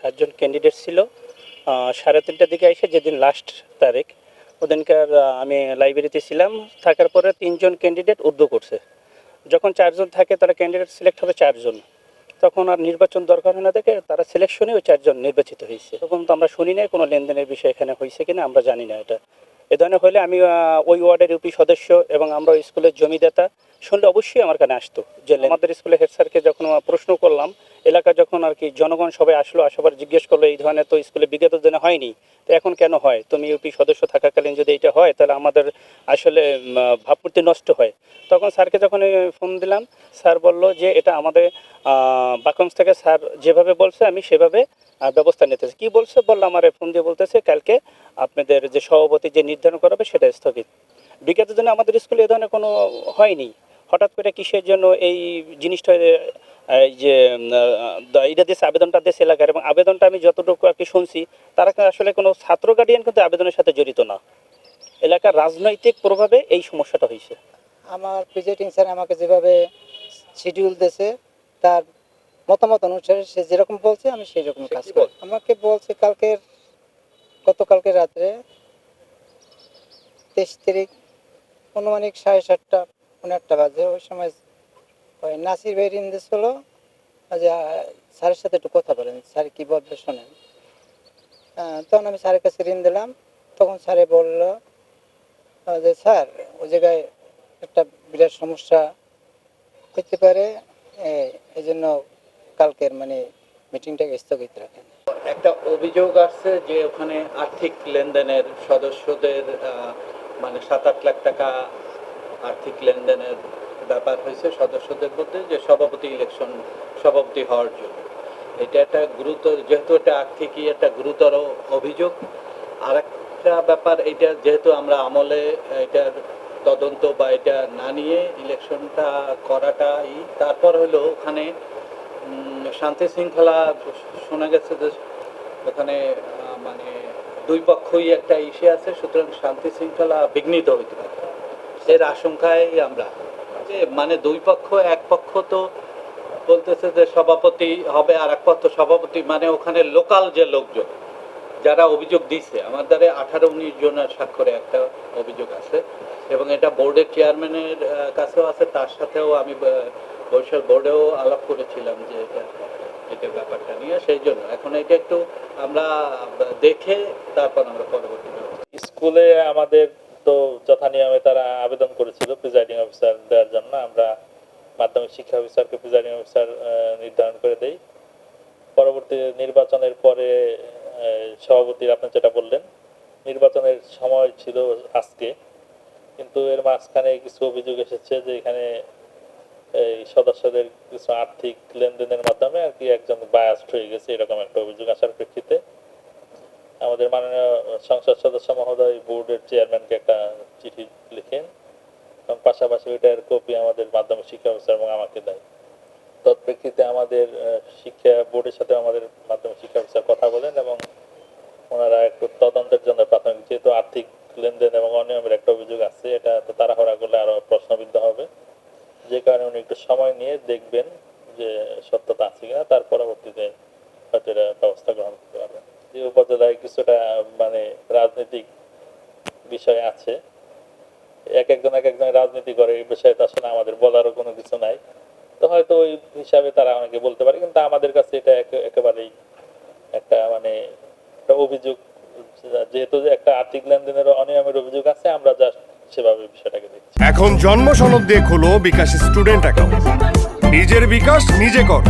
সাতজন ক্যান্ডিডেট ছিল। সাড়ে তিনটার দিকে এসে যেদিন লাস্ট তারিখ, ওদিনকার আমি লাইব্রেরিতে ছিলাম। থাকার পরে তিনজন ক্যান্ডিডেট উর্দু করছে। যখন চারজন থাকে, তারা ক্যান্ডিডেট সিলেক্ট হবে চারজন। তখন আর নির্বাচন দরকার হয় না দেখে তারা সিলেকশনে ওই চারজন নির্বাচিত হয়েছে। তখন তো আমরা শুনি নাই, কোনো লেনদেনের বিষয় এখানে হয়েছে কিনা, আমরা জানি না এটা। এ ধরনের হলে আমি ওই ওয়ার্ডের ইউপি সদস্য এবং আমরা ওই স্কুলের জমিদাতা শুনলে অবশ্যই আমার কানে আসতো যে আমাদের স্কুলের হেড স্যারকে যখন প্রশ্ন করলাম এলাকা যখন আর কি জনগণ সবাই আসলো আসাবার জিজ্ঞেস করল এই ধরনের তো স্কুলে বিগত দিনে হয়নি তো এখন কেন হয়? তুমি ইউপি সদস্য থাকাকালীন যদি এটা হয় তাহলে আমাদের আসলে ভাবমূর্তি নষ্ট হয়। তখন স্যারকে যখন ফোন দিলাম স্যার বলল যে এটা আমাদের বাকংস থেকে স্যার যেভাবে বলছে আমি সেভাবে ব্যবস্থা নিতেছে। কি বলছে? বলল, আমার ফোন দিয়ে বলতেছে, কালকে আপনাদের যে সভাপতি যে নির্ধারণ করাবে সেটা স্থগিত। বিগত দিনে আমাদের স্কুলে এ ধরনের কোনো হয়নি। হঠাৎ করে কিসের জন্য এই জিনিসটা যে এটা দিয়েছে, আবেদনটা দিয়েছে এলাকার, এবং আবেদনটা আমি যতটুকু আর কি শুনছি, তারা আসলে কোনো ছাত্র গার্ডিয়ান কিন্তু আবেদনের সাথে জড়িত না। এলাকার রাজনৈতিক প্রভাবে এই সমস্যাটা হয়েছে। আমার প্রেসিডিং স্যার আমাকে যেভাবে শিডিউল দিয়েছে, তার মতামত অনুসারে সে যেরকম বলছে আমি সেই রকম কাজ করি আমাকে বলছে কালকের গতকালকে রাত্রে তেইশ তারিখ অনুমানিক সাড়ে সাতটা পনেরো আটটা বাজে। ওই সময় ওই নাসির ভাই ঋণ দিয়েছিল যে স্যারের সাথে একটু কথা বলেন। স্যার কি বলবে শোনেন। তখন আমি স্যারের কাছে ঋণ দিলাম। তখন স্যারে বলল যে স্যার ওই জায়গায় একটা বিরাট সমস্যা হতে পারে। এই জন্য কালকের মানে মিটিংটাকে স্থগিত রাখেন। একটা অভিযোগ আসছে যে ওখানে আর্থিক লেনদেনের সদস্যদের মানে সাত আট লাখ টাকা আর্থিক লেনদেনের ব্যাপার হয়েছে সদস্যদের মধ্যে যে সভাপতি ইলেকশন সভাপতি হওয়ার জন্য। এটা একটা গুরুতর, যেহেতু এটা আর্থিকই একটা গুরুতর অভিযোগ আর একটা ব্যাপার, এটা যেহেতু আমরা আমলে, এটার তদন্ত বা এটা না নিয়ে ইলেকশনটা করাটাই, তারপর হলো ওখানে শান্তি শৃঙ্খলা শোনা গেছে যে ওখানে মানে দুই পক্ষই একটা ইসে আছে, সুতরাং শান্তি শৃঙ্খলা বিঘ্নিত হইতে পারে। এর আশঙ্কায় আমরা। যে মানে দুই পক্ষ, এক পক্ষ তো বলতেছে যে সভাপতি হবে আর এক পক্ষ সভাপতি মানে ওখানে লোকাল যে লোকজন, যারা অভিযোগ দিছে, আমার দ্বারা আঠারো উনিশ জনের স্বাক্ষরে একটা অভিযোগ আছে, এবং এটা বোর্ডের চেয়ারম্যানের কাছেও আছে, তার সাথেও আমি বরিশাল বোর্ডেও আলাপ করেছিলাম যে এটা এটা ব্যাপারটা নিয়ে, সেই জন্য। এখন এটা একটু আমরা দেখে তারপর আমরা পরবর্তী স্কুলে আমাদের তো যথা নিয়মে তারা আবেদন করেছিল প্রিজাইডিং অফিসার দেওয়ার জন্য। আমরা মাধ্যমিক শিক্ষা অফিসারকে প্রিজাইডিং অফিসার নির্ধারণ করে দেই। পরবর্তী নির্বাচনের পরে সভাপতির আপনি যেটা বললেন, নির্বাচনের সময় ছিল আজকে। কিন্তু এর মাঝখানে কিছু অভিযোগ এসেছে যে এখানে এই সদস্যদের কিছু আর্থিক লেনদেনের মাধ্যমে আর কি একজন বায়াস্ট হয়ে গেছে, এরকম একটা অভিযোগ আসার প্রেক্ষিতে। আমাদের মাননীয় সংসদ সদস্য মহোদয় বোর্ডের চেয়ারম্যানকে একটা চিঠি লিখেন, এবং পাশাপাশি ওইটার কপি আমাদের মাধ্যমিক শিক্ষা অফিসার এবং আমাকে দেয়। তৎপ্রেক্ষিতে আমাদের শিক্ষা বোর্ডের সাথে আমাদের মাধ্যমিক শিক্ষা অফিসার কথা বলেন, এবং ওনারা একটু তদন্তের জন্য প্রাথমিক, যেহেতু আর্থিক লেনদেন এবং অনিয়মের একটা অভিযোগ আছে এটা তো তাড়াহুড়া করলে আরও প্রশ্নবিদ্ধ হবে যে কারণে উনি একটু সময় নিয়ে দেখবেন যে সত্যতা আছে কিনা, তার পরবর্তীতে হয়তো এটা ব্যবস্থা গ্রহণ করতে পারবেন যে উপজেলায় কিছুটা মানে রাজনৈতিক বিষয় আছে। এক একজন এক একজন রাজনীতি করে এই বিষয়ে তো আসলে আমাদের বলারও কোনো কিছু নাই। তো হয়তো ওই হিসাবে তারা অনেকে বলতে পারে, কিন্তু আমাদের কাছে এটা একেবারেই একটা মানে একটা অভিযোগ। যেহেতু একটা আর্থিক লেনদেনের অনিয়মের অভিযোগ আছে, আমরা জাস্ট সেভাবে বিষয়টাকে দেখছি। এখন জন্ম সনদ দিয়ে খোলো বিকাশ স্টুডেন্ট অ্যাকাউন্ট নিজের বিকাশ নিজে কর।